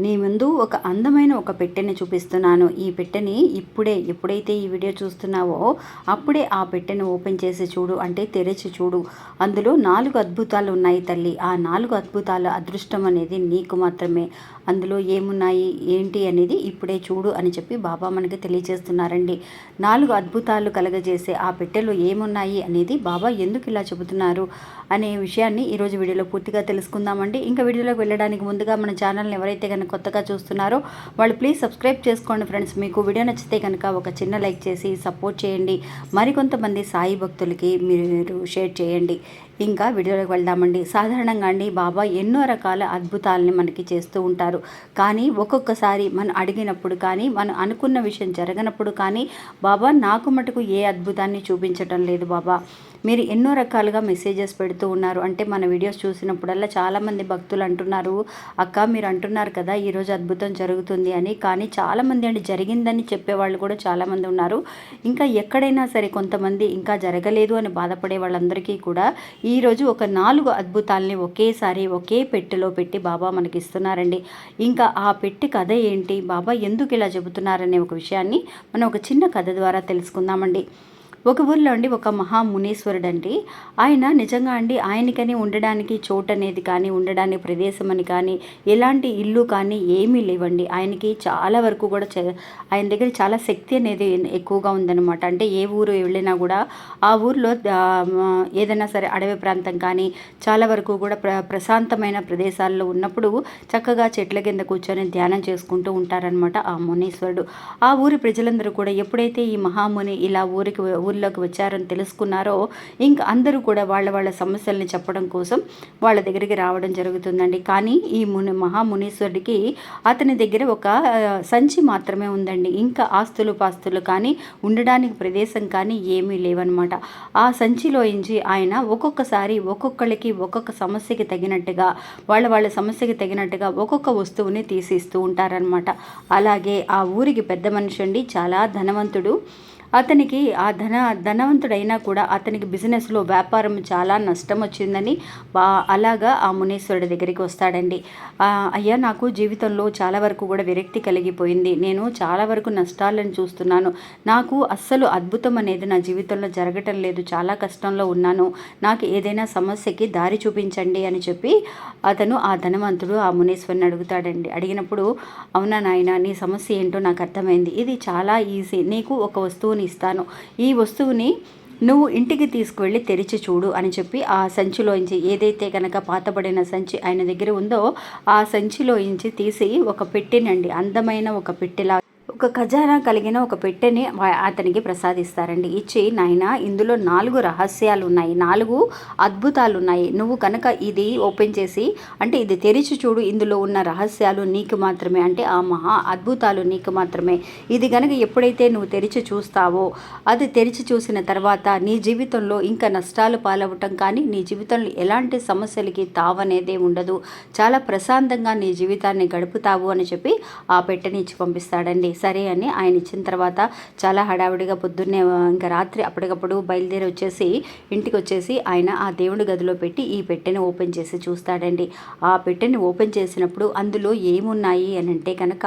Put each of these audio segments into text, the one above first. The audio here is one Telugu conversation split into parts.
నీ ముందు ఒక అందమైన ఒక పెట్టెని చూపిస్తున్నాను. ఈ పెట్టెని ఇప్పుడే ఎప్పుడైతే ఈ వీడియో చూస్తున్నావో అప్పుడే ఆ పెట్టెను ఓపెన్ చేసి చూడు అంటే తెరిచి చూడు. అందులో నాలుగు అద్భుతాలు ఉన్నాయి తల్లి. ఆ నాలుగు అద్భుతాల అదృష్టం అనేది నీకు మాత్రమే. అందులో ఏమున్నాయి ఏంటి అనేది ఇప్పుడే చూడు అని చెప్పి బాబా మనకి తెలియజేస్తున్నారండి. నాలుగు అద్భుతాలు కలగజేసే ఆ పెట్టెలో ఏమున్నాయి అనేది బాబా ఎందుకు ఇలా చెబుతున్నారు అనే విషయాన్ని ఈరోజు వీడియోలో పూర్తిగా తెలుసుకుందామండి. ఇంకా వీడియోలోకి వెళ్ళడానికి ముందుగా మన ఛానల్ని ఎవరైతే కనుక కొత్తగా చూస్తున్నారో. వాళ్ళు ప్లీజ్ సబ్స్క్రైబ్ చేసుకోండి ఫ్రెండ్స్ మీకు వీడియో నచ్చితే కనుక ఒక చిన్న లైక్ చేసి సపోర్ట్ చేయండి. మరికొంతమంది సాయి భక్తులకి మీరు షేర్ చేయండి. ఇంకా వీడియోలోకి వెళ్దామండి. సాధారణంగా అండి బాబా ఎన్నో రకాల అద్భుతాలని మనకి చేస్తూ ఉంటారు. కానీ ఒక్కొక్కసారి మనం అడిగినప్పుడు కానీ మనం అనుకున్న విషయం జరగనప్పుడు కానీ బాబా నాకు మటుకు ఏ అద్భుతాన్ని చూపించటం లేదు బాబా. మీరు ఎన్నో రకాలుగా మెసేజెస్ పెడుతూ ఉన్నారు. అంటే మన వీడియోస్ చూసినప్పుడల్లా చాలామంది భక్తులు అంటున్నారు అక్క మీరు అంటున్నారు కదా ఈరోజు అద్భుతం జరుగుతుంది అని. కానీ చాలామంది అండి జరిగిందని చెప్పేవాళ్ళు కూడా చాలామంది ఉన్నారు. ఇంకా ఎక్కడైనా సరే కొంతమంది ఇంకా జరగలేదు అని బాధపడే వాళ్ళందరికీ కూడా ఈరోజు ఒక నాలుగు అద్భుతాలని ఒకేసారి ఒకే పెట్టెలో పెట్టి బాబా మనకి ఇస్తున్నారండి. ఇంకా ఆ పెట్టి కథ ఏంటి? బాబా ఎందుకు ఇలా చెబుతున్నారనే ఒక విషయాన్ని మనం ఒక చిన్న కథ ద్వారా తెలుసుకుందామండి. ఒక ఊర్లో అండి ఒక మహా మునీశ్వరుడు అండి ఆయన నిజంగా అండి ఆయనకని ఉండడానికి చోటు అనేది కానీ ఉండడానికి ప్రదేశం అని కానీ ఎలాంటి ఇల్లు కానీ ఏమీ లేవండి. ఆయనకి చాలా వరకు కూడా ఆయన దగ్గర చాలా శక్తి అనేది ఎక్కువగా ఉందన్నమాట. అంటే ఏ ఊరు వెళ్ళినా కూడా ఆ ఊర్లో ఏదైనా సరే అడవి ప్రాంతం కానీ చాలా వరకు కూడా ప్ర ప్రశాంతమైన ప్రదేశాల్లో ఉన్నప్పుడు చక్కగా చెట్ల కింద కూర్చొని ధ్యానం చేసుకుంటూ ఉంటారనమాట ఆ మునీశ్వరుడు. ఆ ఊరి ప్రజలందరూ కూడా ఎప్పుడైతే ఈ మహాముని ఇలా ఊరికి ఊర్లోకి వచ్చారని తెలుసుకున్నారో ఇంకా అందరూ కూడా వాళ్ళ వాళ్ళ సమస్యల్ని చెప్పడం కోసం వాళ్ళ దగ్గరికి రావడం జరుగుతుందండి. కానీ ఈ ముని మహామునీశ్వరుడికి అతని దగ్గర ఒక సంచి మాత్రమే ఉందండి. ఇంకా ఆస్తులు పాస్తులు కానీ ఉండడానికి ప్రదేశం కానీ ఏమీ లేవన్నమాట. ఆ సంచిలోంచి ఆయన ఒక్కొక్కసారి ఒక్కొక్కళ్ళకి ఒక్కొక్క సమస్యకి తగినట్టుగా వాళ్ళ వాళ్ళ సమస్యకి తగినట్టుగా ఒక్కొక్క వస్తువుని తీసిస్తూ ఉంటారనమాట అలాగే ఆ ఊరికి పెద్ద మనిషి అండి చాలా ధనవంతుడు. అతనికి ఆ ధన ధనవంతుడైనా కూడా అతనికి బిజినెస్లో వ్యాపారం చాలా నష్టం వచ్చిందని అలాగా ఆ మునీశ్వరుడి దగ్గరికి వస్తాడండి. అయ్యా నాకు జీవితంలో చాలా వరకు కూడా విరక్తి కలిగిపోయింది. నేను చాలా వరకు నష్టాలను చూస్తున్నాను. నాకు అస్సలు అద్భుతం అనేది నా జీవితంలో జరగటం లేదు. చాలా కష్టంలో ఉన్నాను. నాకు ఏదైనా సమస్యకి దారి చూపించండి అని చెప్పి అతను ఆ ధనవంతుడు ఆ మునీశ్వరిని అడుగుతాడండి. అడిగినప్పుడు అవునా నాయన నీ సమస్య ఏంటో నాకు అర్థమైంది. ఇది చాలా ఈజీ. నీకు ఒక వస్తువుని ఇస్తాను. ఈ వస్తువుని నువ్వు ఇంటికి తీసుకువెళ్ళి తెరిచి చూడు అని చెప్పి ఆ సంచిలోంచి ఏదైతే కనుక పాతబడిన సంచి ఆయన దగ్గర ఉందో ఆ సంచిలోంచి తీసి ఒక పెట్టినండి. అందమైన ఒక పెట్టెలా ఒక ఖజానా కలిగిన ఒక పెట్టెని అతనికి ప్రసాదిస్తారండి. ఇచ్చి నాయన ఇందులో నాలుగు రహస్యాలు ఉన్నాయి నాలుగు అద్భుతాలు ఉన్నాయి నువ్వు కనుక ఇది ఓపెన్ చేసి అంటే ఇది తెరిచి చూడు ఇందులో ఉన్న రహస్యాలు నీకు మాత్రమే అంటే ఆ మహా అద్భుతాలు నీకు మాత్రమే. ఇది కనుక ఎప్పుడైతే నువ్వు తెరిచి చూస్తావో అది తెరిచి చూసిన తర్వాత నీ జీవితంలో ఇంకా నష్టాలు పాలవటం కానీ నీ జీవితంలో ఎలాంటి సమస్యలకి తావనేదే ఉండదు. చాలా ప్రశాంతంగా నీ జీవితాన్ని గడుపుతావు అని చెప్పి ఆ పెట్టెని ఇచ్చి పంపిస్తాడండి. సరే. సరే అని ఆయన ఇచ్చిన తర్వాత చాలా హడావిడిగా పొద్దున్నే ఇంకా రాత్రి అప్పటికప్పుడు బయలుదేరి వచ్చేసి ఇంటికి వచ్చేసి ఆయన ఆ దేవుడి గదిలో పెట్టి ఈ పెట్టెని ఓపెన్ చేసి చూస్తాడండి. ఆ పెట్టెని ఓపెన్ చేసినప్పుడు అందులో ఏమున్నాయి అని అంటే కనుక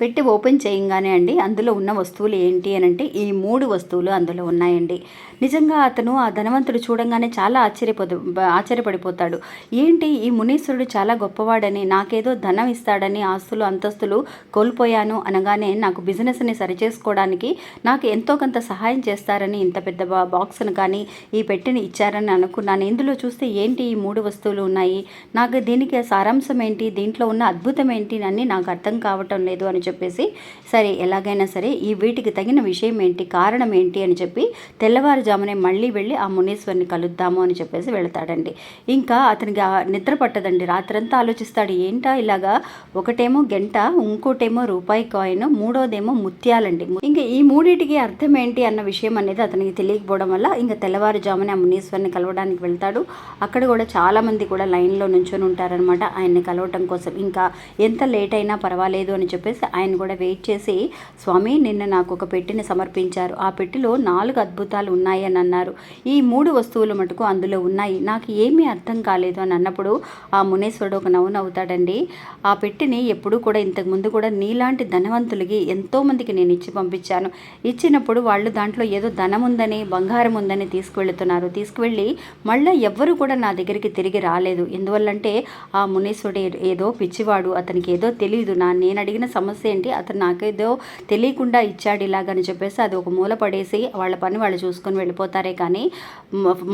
పెట్టి ఓపెన్ చేయంగానే అండి అందులో ఉన్న వస్తువులు ఏంటి అని అంటే ఈ మూడు వస్తువులు అందులో ఉన్నాయండి. నిజంగా అతను ఆ ధనవంతుడు చూడంగానే చాలా ఆశ్చర్యపో ఆశ్చర్యపడిపోతాడు. ఏంటి ఈ మునీశ్వరుడు చాలా గొప్పవాడని నాకేదో ధనం ఇస్తాడని ఆస్తులు అంతస్తులు కోల్పోయాను అనగానే నాకు బిజినెస్ని సరిచేసుకోవడానికి నాకు ఎంతో కొంత సహాయం చేస్తారని ఇంత పెద్ద బాక్స్ను కానీ ఈ పెట్టిని ఇచ్చారని అనుకున్నాను. ఇందులో చూస్తే ఏంటి ఈ మూడు వస్తువులు ఉన్నాయి? నాకు దీనికి సారాంశం ఏంటి? దీంట్లో ఉన్న అద్భుతం ఏంటి? అని నాకు అర్థం కావటం లేదు అని చెప్పేసి సరే ఎలాగైనా సరే ఈ వీటికి తగిన విషయం ఏంటి? కారణం ఏంటి? అని చెప్పి తెల్లవారుజామునే మళ్ళీ వెళ్ళి ఆ మునీశ్వరిని కలుద్దాము అని చెప్పేసి వెళతాడండి. ఇంకా అతనికి నిద్ర పట్టదండి. రాత్రంతా ఆలోచిస్తాడు ఏంటా ఇలాగా? ఒకటేమో గంట ఇంకోటేమో రూపాయి కాయిన్ మూడోదేమో ముత్యాలండి. ఇంకా ఈ మూడింటికి అర్థం ఏంటి అన్న విషయం అనేది అతనికి తెలియకపోవడం వల్ల ఇంకా తెల్లవారుజామునే ఆ మునీశ్వరిని కలవడానికి వెళ్తాడు. అక్కడ కూడా చాలామంది కూడా లైన్లో నుంచొని ఉంటారనమాట ఆయన్ని కలవటం కోసం. ఇంకా ఎంత లేట్ అయినా పర్వాలేదు అని చెప్పేసి ఆయన కూడా వెయిట్ చేసి స్వామి నిన్న నాకు ఒక పెట్టిని సమర్పించారు. ఆ పెట్టిలో నాలుగు అద్భుతాలు ఉన్నాయని అన్నారు. ఈ మూడు వస్తువులు మటుకు అందులో ఉన్నాయి. నాకు ఏమీ అర్థం కాలేదు అని అన్నప్పుడు ఆ మునేశ్వరుడు ఒక నవ్వు నవ్వుతాడండి. ఆ పెట్టిని ఎప్పుడూ కూడా ఇంతకు ముందు కూడా నీలాంటి ధనవంతులకి ఎంతోమందికి నేను ఇచ్చి పంపించాను. ఇచ్చినప్పుడు వాళ్ళు దాంట్లో ఏదో ధనం ఉందని బంగారం ఉందని తీసుకువెళుతున్నారు తీసుకువెళ్ళి మళ్ళీ ఎవ్వరు కూడా నా దగ్గరికి తిరిగి రాలేదు. ఎందువల్లంటే ఆ మునేశ్వరుడు ఏదో పిచ్చివాడు. అతనికి ఏదో తెలియదు నా నేను అడిగిన సమస్య ఏంటి? అతను నాకేదో తెలియకుండా ఇచ్చాడు ఇలాగని చెప్పేసి అది ఒక మూల పడేసి వాళ్ళ పని వాళ్ళు చూసుకొని వెళ్ళిపోతారే కానీ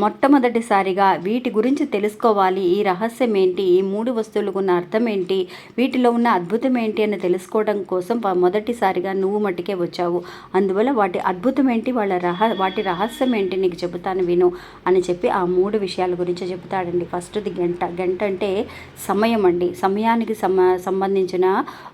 మొట్టమొదటిసారిగా వీటి గురించి తెలుసుకోవాలి. ఈ రహస్యం ఏంటి? ఈ మూడు వస్తువులకు ఉన్న అర్థం ఏంటి? వీటిలో ఉన్న అద్భుతం ఏంటి అని తెలుసుకోవడం కోసం మొదటిసారిగా నువ్వు మట్టికే వచ్చావు. అందువల్ల వాటి అద్భుతం ఏంటి? వాళ్ళ రహ వాటి రహస్యం ఏంటి? నీకు చెబుతాను విను అని చెప్పి ఆ మూడు విషయాల గురించి చెబుతాడండి. ఫస్ట్ది గంట. గంట అంటే సమయం అండి. సమయానికి సంబంధించిన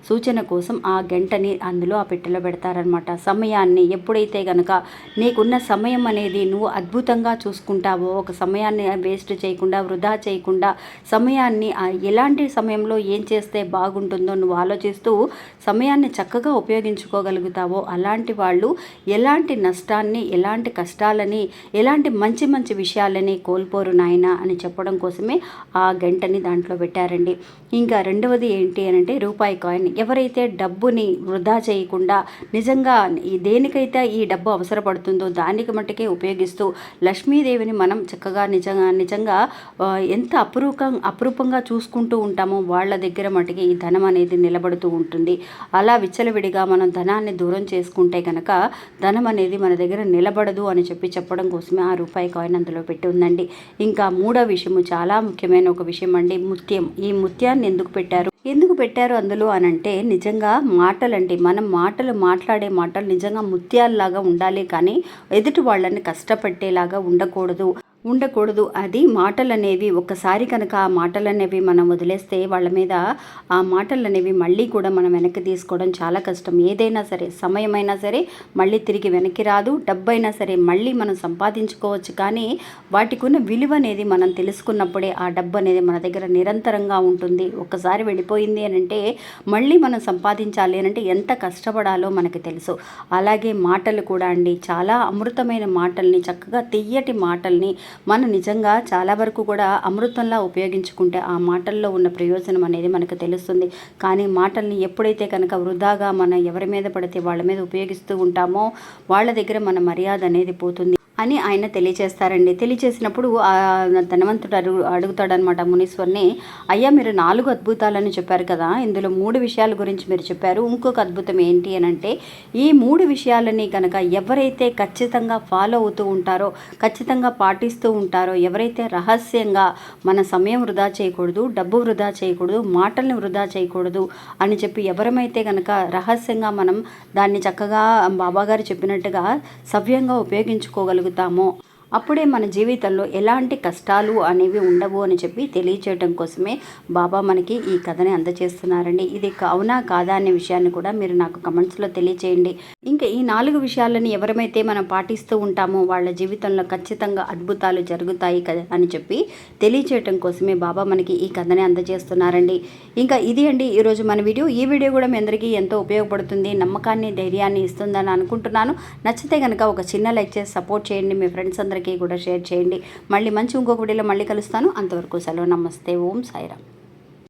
సూచన కోసం ఆ ఆ గంటని అందులో ఆ పెట్టెలో పెడతారనమాట సమయాన్ని ఎప్పుడైతే గనక నీకున్న సమయం అనేది నువ్వు అద్భుతంగా చూసుకుంటావో ఒక సమయాన్ని వేస్ట్ చేయకుండా వృధా చేయకుండా సమయాన్ని ఎలాంటి సమయంలో ఏం చేస్తే బాగుంటుందో నువ్వు ఆలోచిస్తూ సమయాన్ని చక్కగా ఉపయోగించుకోగలుగుతావో అలాంటి వాళ్ళు ఎలాంటి నష్టాన్ని ఎలాంటి కష్టాలని ఎలాంటి మంచి మంచి విషయాలని కోల్పోరు నాయన అని చెప్పడం కోసమే ఆ గంటని దాంట్లో పెట్టారండి. ఇంకా రెండవది ఏంటి అని అంటే రూపాయి కాయిన్. ఎవరైతే డబ్బు డబ్బుని వృధా చేయకుండా నిజంగా దేనికైతే ఈ డబ్బు అవసరపడుతుందో దానికి మట్టుకే ఉపయోగిస్తూ లక్ష్మీదేవిని మనం చక్కగా నిజంగా నిజంగా ఎంత అపురూపం అపురూపంగా చూసుకుంటూ ఉంటామో వాళ్ళ దగ్గర మటుకి ఈ ధనం అనేది నిలబడుతూ ఉంటుంది. అలా విచ్చలవిడిగా మనం ధనాన్ని దూరం చేసుకుంటే కనుక ధనం అనేది మన దగ్గర నిలబడదు అని చెప్పి చెప్పడం కోసమే ఆ రూపాయి కాయిన్ అందులో పెట్టి ఉందండి. ఇంకా మూడో విషయము చాలా ముఖ్యమైన ఒక విషయం అండి. ముత్యం ఈ ముత్యాన్ని ఎందుకు పెట్టారు? ఎందుకు పెట్టారు అందులో అని అంటే నిజంగా మాటలండి. మనం మాటలు మాట్లాడే మాటలు నిజంగా ముత్యాలలాగా ఉండాలి కానీ ఎదుటి వాళ్ళని కష్టపెట్టేలాగా ఉండకూడదు. ఉండకూడదు. అది మాటలు అనేవి ఒక్కసారి కనుక ఆ మాటలు అనేవి మనం వదిలేస్తే వాళ్ళ మీద ఆ మాటలు అనేవి మళ్ళీ కూడా మనం వెనక్కి తీసుకోవడం చాలా కష్టం. ఏదైనా సరే సమయమైనా సరే మళ్ళీ తిరిగి వెనక్కి రాదు. డబ్బైనా సరే మళ్ళీ మనం సంపాదించుకోవచ్చు. కానీ వాటికి ఉన్న విలువ అనేది మనం తెలుసుకున్నప్పుడే ఆ డబ్బు అనేది మన దగ్గర నిరంతరంగా ఉంటుంది. ఒక్కసారి వెళ్ళిపోయింది అని అంటే మళ్ళీ మనం సంపాదించాలి అని అంటే ఎంత కష్టపడాలో మనకి తెలుసు. అలాగే మాటలు కూడా అండి. చాలా అమృతమైన మాటల్ని చక్కగా తెయ్యటి మాటల్ని మనం నిజంగా చాలా వరకు కూడా అమృతంలా ఉపయోగించుకుంటే ఆ మాటల్లో ఉన్న ప్రయోజనం అనేది మనకు తెలుస్తుంది. కానీ మాటల్ని ఎప్పుడైతే కనుక వృధాగా మనం ఎవరి మీద పడితే వాళ్ళ మీద ఉపయోగిస్తూ ఉంటామో వాళ్ళ దగ్గర మన మర్యాద అనేది పోతుంది. అని ఆయన తెలియచేస్తారండి తెలియచేసినప్పుడు ధనవంతుడు అడుగు అడుగుతాడనమాట మునీశ్వర్ని అయ్యా మీరు నాలుగు అద్భుతాలని చెప్పారు కదా ఇందులో మూడు విషయాల గురించి మీరు చెప్పారు. ఇంకొక అద్భుతం ఏంటి అని అంటే ఈ మూడు విషయాలని కనుక ఎవరైతే ఖచ్చితంగా ఫాలో అవుతూ ఉంటారో ఖచ్చితంగా పాటిస్తూ ఉంటారో ఎవరైతే రహస్యంగా మన సమయం వృధా చేయకూడదు డబ్బు వృధా చేయకూడదు మాటల్ని వృధా చేయకూడదు అని చెప్పి ఎవరమైతే కనుక రహస్యంగా మనం దాన్ని చక్కగా బాబాగారు చెప్పినట్టుగా సవ్యంగా ఉపయోగించుకోగలుగుతాం పొందుతామో అప్పుడే మన జీవితంలో ఎలాంటి కష్టాలు అనేవి ఉండవు అని చెప్పి తెలియచేయడం కోసమే బాబా మనకి ఈ కథని అందజేస్తున్నారండి ఇది అవునా కాదా అనే విషయాన్ని కూడా మీరు నాకు కమెంట్స్లో తెలియచేయండి. ఇంకా ఈ నాలుగు విషయాలని ఎవరమైతే మనం పాటిస్తూ ఉంటామో వాళ్ళ జీవితంలో ఖచ్చితంగా అద్భుతాలు జరుగుతాయి కదా అని చెప్పి తెలియచేయటం కోసమే బాబా మనకి ఈ కథని అందజేస్తున్నారండి ఇంకా ఇది అండి ఈరోజు మన వీడియో. ఈ వీడియో కూడా మీ అందరికీ ఎంతో ఉపయోగపడుతుంది నమ్మకాన్ని ధైర్యాన్ని ఇస్తుందని అనుకుంటున్నాను. నచ్చితే కనుక ఒక చిన్న లైక్ చేసి సపోర్ట్ చేయండి. మీ ఫ్రెండ్స్ అందరికీ అందరికీ కూడా షేర్ చేయండి. మళ్ళీ మంచి ఇంకొక వీడియోలో మళ్ళీ కలుస్తాను. అంతవరకు సెలవు. నమస్తే. ఓం సాయిరామ్.